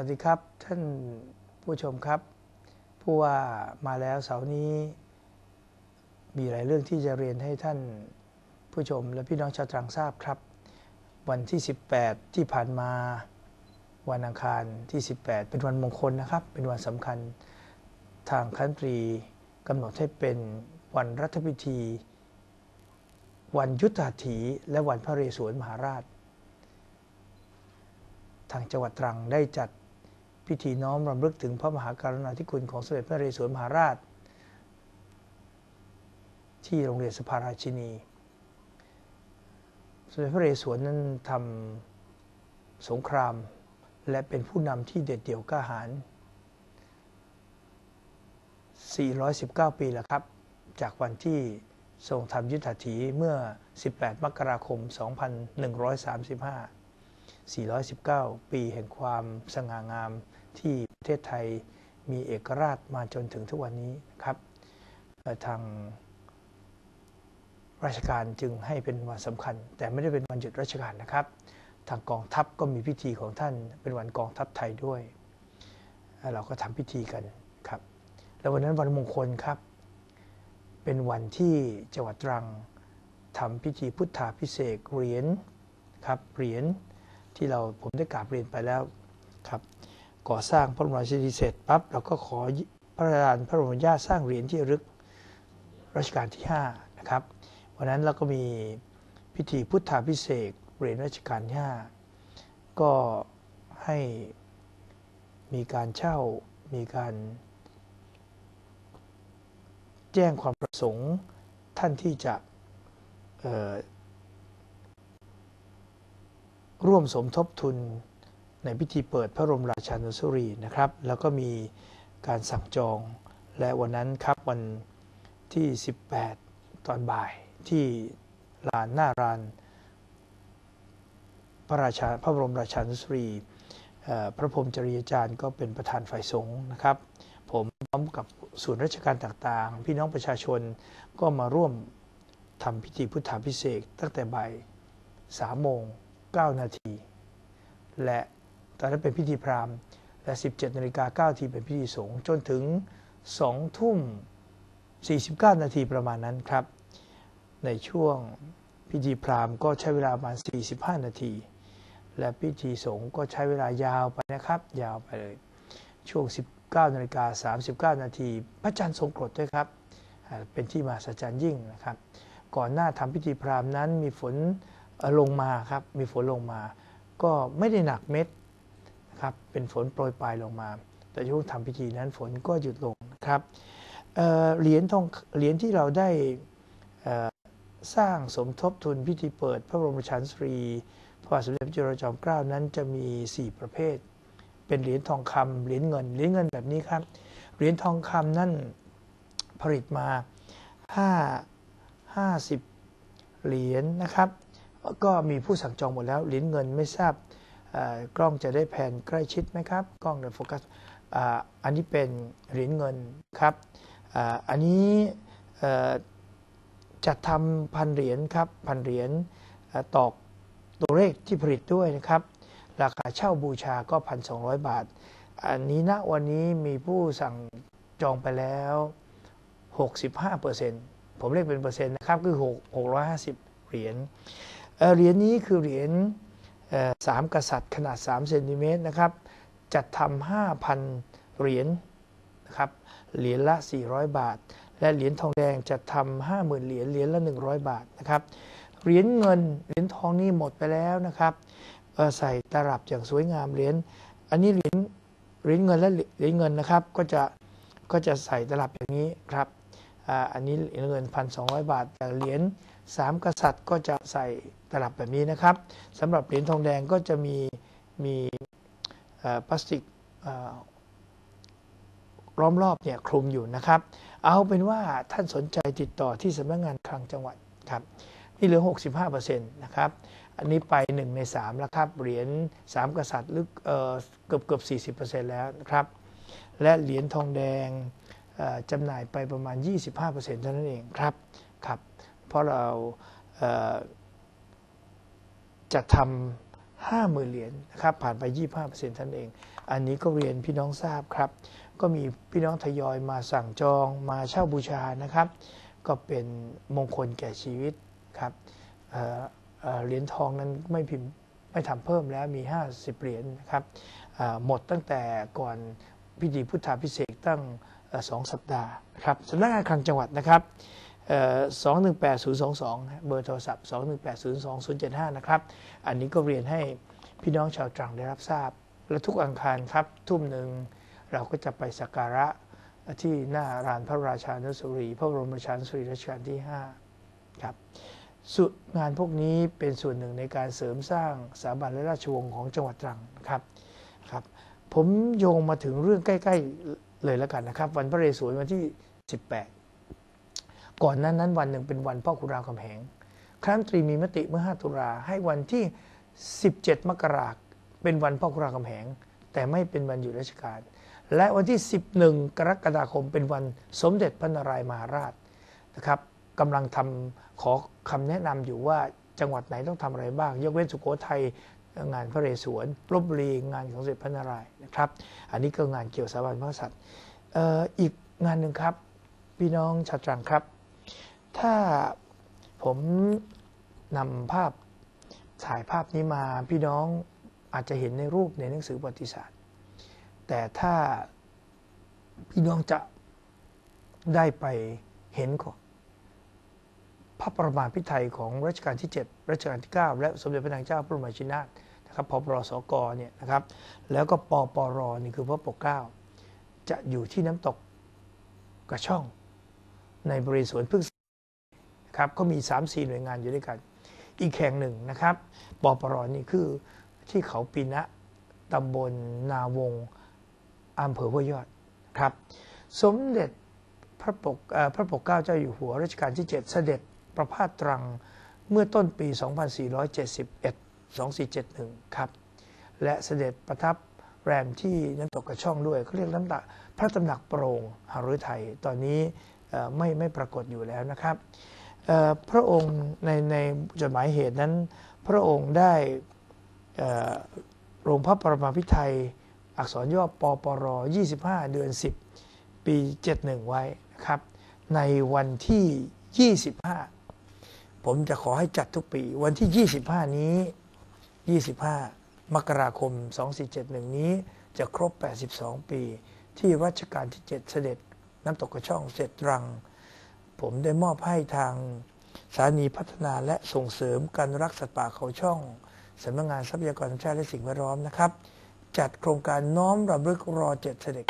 วัสดีครับท่านผู้ชมครับ ผู้ว่ามาแล้วเสาร์นี้ มีหลายเรื่องที่จะเรียนให้ท่านผู้ชมและพี่น้องชาวตรังทราบครับ วันที่ 18 ที่ผ่านมาวันอังคารที่ 18 เป็นวันมงคลนะครับ เป็นวันสำคัญทางคันตรีกำหนดให้เป็นวันรัฐพิธี วันยุทธาถี และวันพระเรศวรมหาราช ทางจังหวัดตรังได้จัด พิธีน้อมรำลึกถึงพระมหาการุณาธิคุณของสมเด็จพระนเรศวรมหาราช ที่โรงเรียนสภาราชินี สมเด็จพระนเรศวรนั้นทำสงคราม และเป็นผู้นำที่เด็ดเดี่ยวกล้าหาญ 419 ปีแล้วครับ จากวันที่ทรงทำยุทธาถีเมื่อ 18 มกราคม 2135 419 ปีแห่งความสง่างาม ที่ประเทศไทยมีเอกราชมาจนถึงทุกวันนี้ครับทางราชการจึงให้เป็นวันสำคัญ แต่ไม่ได้เป็นวันหยุดราชการนะครับ ทางกองทัพก็มีพิธีของท่านเป็นวันกองทัพไทยด้วย เราก็ทำพิธีกันครับแล้ววันนั้นวันมงคลครับ เป็นวันที่จังหวัดตรังทำพิธีพุทธาพิเศษเหรียญครับเหรียญที่เราผมได้กราบเรียนไปแล้วครับ ก่อสร้างพระบรมราชินีเสร็จปั๊บเราก็ขอพระราชทานพระบรมญาสร้างเหรียญที่ระลึกรัชกาลที่5นะครับวันนั้นเราก็มีพิธีพุทธาพิเศษเหรียญรัชกาลที่5ก็ให้มีการเช่ามีการแจ้งความประสงค์ท่านที่จะร่วมสมทบทุน ในพิธีเปิดพระบรมราชานุสรีนะครับ แล้วก็มีการสั่งจอง และวันนั้นครับวันที่ 18 ตอนบ่ายที่ลานหน้ารานพระราชาพระบรมราชานุสรีพระพรมจริยาจารย์ก็เป็นประธานฝ่ายสงฆ์นะครับ ผมพร้อมกับส่วนราชการต่างๆ พี่น้องประชาชนก็มาร่วมทำพิธีพุทธาพิเศษตั้งแต่บ่าย3โมง9นาทีและ ตอนนั้นเป็นพิธีพราหมณ์และ 17นาฬิกา9ทีเป็นพิธีสงฆ์จนถึง 2 ทุ่ม 49 นาทีประมาณนั้นครับ ในช่วงพิธีพราหมณ์ก็ใช้เวลาประมาณ 45 นาที และพิธีสงฆ์ก็ใช้เวลายาวไปนะครับ ยาวไปเลย ช่วง 19นาฬิกา39 นาที พระจันทร์ทรงกรดด้วยครับ เป็นที่มาสัจจรรย์ยิ่งนะครับ ก่อนหน้าทำพิธีพราหมณ์นั้นมีฝนลงมาครับ มีฝนลงมา ก็ไม่ได้หนักเม็ด ครับเป็นฝนโปรยปลายลงมา แต่ช่วงทำพิธีนั้นฝนก็หยุดลงนะครับเหรียญทองเหรียญที่เราได้สร้างสมทบทุนพิธีเปิด พระบรมชานสรีพระบาทสมเด็จพระจุลจอมเกล้านั้นจะมี 4 ประเภท เป็นเหรียญทองคำเหรียญเงินเหรียญเงินแบบนี้ครับเหรียญทองคำนั่นผลิตมา 5 50 เหรียญนะครับ ก็มีผู้สั่งจองหมดแล้วเหรียญเงินไม่ทราบ กล้องจะได้แผนใกล้ชิดไหมครับ กล้องเดโฟกัสอันนี้เป็นเหรียญเงินครับอันนี้จัดทำพันเหรียญครับพันเหรียญตอกตัวเลขที่ผลิตด้วยนะครับ ราคาเช่าบูชาก็พันสองบาท อันนี้ณวันนี้มีผู้สั่งจองไปแล้ว 65%ผมเรียกเป็นเปอร์เซ็นต์นะครับ คือ 650 เหรียญเหรียญนี้คือเหรียญ สามกษัตริย์ขนาด3เซนติเมตรนะครับจัดทำ5,000 เหรียญนะครับเหรียญละ 400 บาท และเหรียญทองแดงจัดทำ50,000 เหรียญเหรียญละ 100 บาทนะครับเหรียญเงินเหรียญทองนี่หมดไปแล้วนะครับใส่ตลับอย่างสวยงามเหรียญอันนี้เหรียญเหรียญเงินและเหรียญเงินนะครับก็จะก็จะใส่ตลับอย่างนี้ครับอันนี้เหรียญเงิน 1,200 บาทแต่เหรียญ สามกษัตริย์ก็จะใส่ตลับแบบนี้นะครับสำหรับเหรียญทองแดงก็จะมีมีพลาสติกล้อมรอบเนี่ยคลุมอยู่นะครับ เอาเป็นว่าท่านสนใจติดต่อที่สำนักงงานคลังจังหวัดครับนี่เหลือ 65%นะครับ อันนี้ไป 1 ใน 3 แล้วครับ เหรียญ3 กษัตริย์ลึกเกือบเกือบ40%แล้วนะครับ และเหรียญทองแดงจำหน่ายไปประมาณ 25%เท่านั้นเองครับครับ เพราะเราจะทำห้าหมื่นเหรียญนะครับผ่านไป 25%ท่านเอง อันนี้ก็เรียนพี่น้องทราบครับ ก็มีพี่น้องทยอยมาสั่งจองมาเช่าบูชานะครับ ก็เป็นมงคลแก่ชีวิตครับเเเหรียญทองนั้นไม่พิมพ์ไม่ทำเพิ่มแล้วมี 50 เหรียญนะครับหมดตั้งแต่ก่อนพิธีพุทธาพิเศษตั้งสองสัปดาห์นะครับสำนักงานคลังจังหวัดนะครับ สองหนึ่งแปดศูนย์สองสองเบอร์โทรศัพท์สองหนึ่งแปดศูนย์สองศูนย์เจ็ดห้านะครับ อันนี้ก็เรียนให้พี่น้องชาวตรังได้รับทราบ และทุกอังคารครับ ทุ่มหนึ่งเราก็จะไปสักการะที่หน้าลานพระราชานุสรี พระบรมราชานุสรีย์รัชกาลที่ 5 ครับสุดงานพวกนี้เป็นส่วนหนึ่งในการเสริมสร้างสถาบันและราชวงศ์ของจังหวัดตรังนะครับครับ ผมโยงมาถึงเรื่องใกล้ ๆ เลยแล้วกันนะครับ วันพระเรศวรวันที่ 18 ก่อนนั้นนั้นวันหนึ่งเป็นวันพ่อขุนรามคำแหง ครั้นตรีมีมติเมื่อ 5 ตุลาให้วันที่ 17 มกราคมเป็นวันพ่อขุนรามคำแหง แต่ไม่เป็นวันหยุดราชการ และวันที่ 11 กรกฎาคมเป็นวันสมเด็จพระนารายมหาราชนะครับกำลังทำขอคำแนะนำอยู่ว่าจังหวัดไหนต้องทำอะไรบ้าง ยกเว้นสุโขทัยงานพระเรศวรลบบุรีงานของสมเด็จพระนารายณ์นะครับ อันนี้ก็งานเกี่ยวสถาบันพระกษัตริย์อีกงานหนึ่งครับ พี่น้องชาวตรังครับ ถ้าผมนำภาพถ่ายภาพนี้มาพี่น้องอาจจะเห็นในรูปในหนังสือประวัติศาสตร์ แต่ถ้าพี่น้องจะได้ไปเห็นของพระประมาพิไทยของรัชกาลที่ 7 รัชกาลที่ 9 และสมเด็จพระนางเจ้าพระบรมราชินีนาถนะครับพปรสกเนี่ยนะครับ แล้วก็ปปรนี่คือพระปกเกล้าจะอยู่ที่น้ำตกกระช่องในบริสวนพึ่ง ครับก็มี 3-4 หน่วยงานอยู่ด้วยกัน อีกแห่งหนึ่งนะครับปปรนี่คือที่เขาปีนะตำบลนาวงอำเภอห้วยยอดครับ สมเด็จพระปกเอ่อพระปกเกล้าเจ้าอยู่หัวรัชกาลที่ 7 เสด็จประพาสตรังเมื่อต้นปี 2471 2471 ครับ และเสด็จประทับแรมที่น้ำตกกระช่องด้วยเขาเรียกน้ำตกพระตำหนักโปรงหฤทัยตอนนี้ไม่ไม่ปรากฏอยู่แล้วนะครับ พระองค์ในในจดหมายเหตุนั้น พระองค์ได้ลงพระปรมาภิไธยอักษรย่อปปร 25 เดือน 10 ปี 71 ไว้นะครับ ในวันที่ 25 ผมจะขอให้จัดทุกปี วันที่ 25 นี้ 25 มกราคม 2471 นี้จะครบ 82 ปี ที่รัชกาลที่ 7 เสด็จน้ำตกกระช่องเสร็จรัง ผมได้มอบให้ทางสถานีพัฒนาและส่งเสริมการรักสัตว์ป่าเขาช่องสำนักงานทรัพยากรธรรมชาติและสิ่งแวดล้อมนะครับ จัดโครงการน้อมรำลึกรอเจ็ดเสด็จ